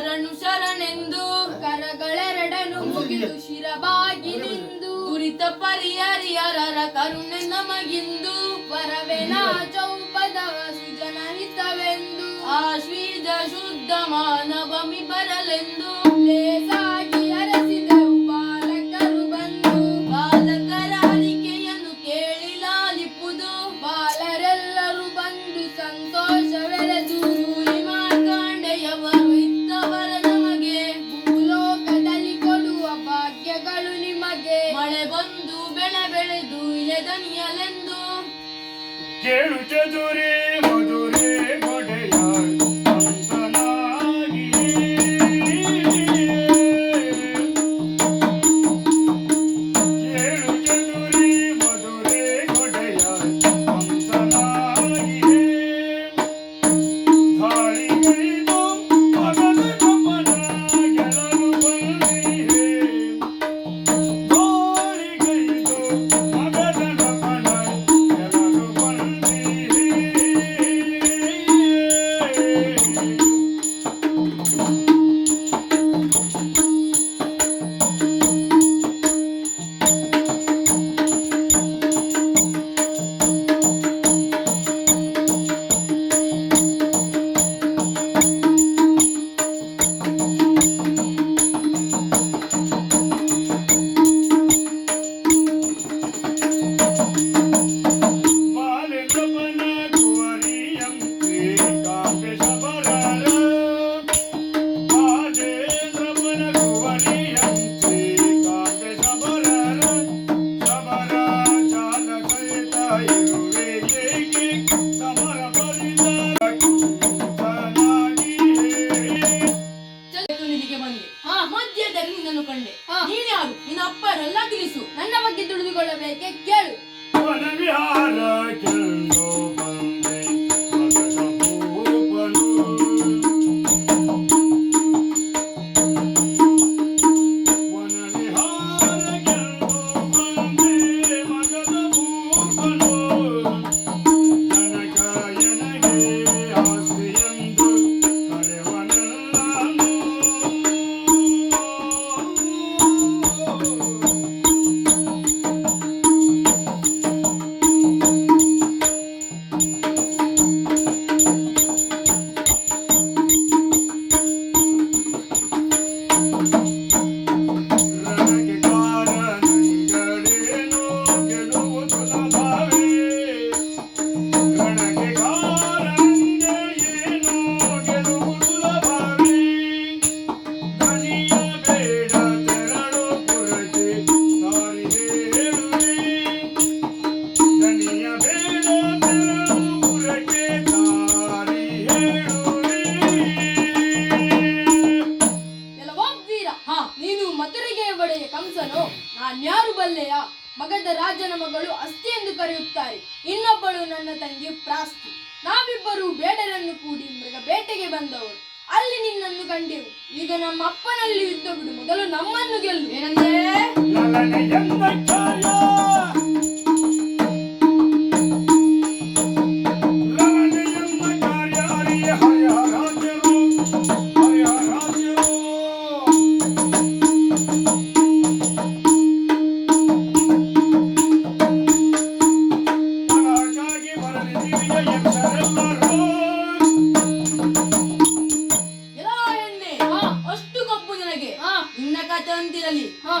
ಶರಣು ಶರಣೆಂದು ಕರಗಳೆರಡನು ಮುಗಿದು ಶಿರಬಾಗಿ ನಿಂದು ಪರಿಯರಿಯರರ ಪರಿಹರಿಯರರ ಕರುಣೆ ನಮಗಿಂದು. ಪರವೆನ ಚೌಪದ ಸುಜನ ಹಿತವೆಂದು ಆಶ್ವೀಜ ಶುದ್ಧ ಮಾನವಮಿ ಕೇಳು ಚದುರಿ ಮಧುರೆ ಕೊಡೆಯ అనుకోండి. ಮಗದ ರಾಜನ ಮಗಳು ಅಸ್ತಿ ಎಂದು ಕರೆಯುತ್ತಾರೆ. ಇನ್ನೊಬ್ಬಳು ನನ್ನ ತಂಗಿ ಪ್ರಾಸ್ತಿ. ನಾವಿಬ್ಬರು ಬೇಡರನ್ನು ಕೂಡಿ ಮೃಗ ಬೇಟೆಗೆ ಬಂದವರು. ಅಲ್ಲಿ ನಿನ್ನನ್ನು ಕಂಡೆವು. ಈಗ ನಮ್ಮ ಅಪ್ಪನಲ್ಲಿ ಯುದ್ಧ ಬಿಡು ಮೊದಲು ನಮ್ಮನ್ನು ಗೆಲ್ಲು. ಏನಂದ್ರೆ?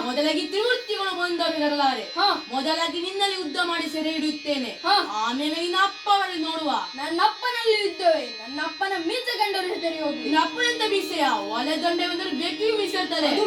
ಮೊದಲಾಗಿ ತ್ರಿಮೂರ್ತಿಗಳು ಬಂದವರಿರಲಾರೆ ಹಾ. ಮೊದಲಾಗಿ ನಿನ್ನಲ್ಲಿ ಯುದ್ಧ ಮಾಡಿ ಸೆರೆ ಹಿಡಿಯುತ್ತೇನೆ. ಆಮೇಲೆ ನಿನ್ನ ಅಪ್ಪವರಲ್ಲಿ ನೋಡುವ. ನನ್ನ ಅಪ್ಪನಲ್ಲಿ ಯುದ್ಧವೇ. ನನ್ನ ಅಪ್ಪನ ಮೀಸೆ ಹೆದರಿ ಹೋಗಿ. ನಿನ್ನ ಅಪ್ಪನಂತ ಮೀಸೆಯ? ಒಲೆ ದಂಡೆ ಬಂದರೆ ಬೆಕ್ಕಿಯು ಮೀಸೆ ಇರ್ತದೆ. ಅದು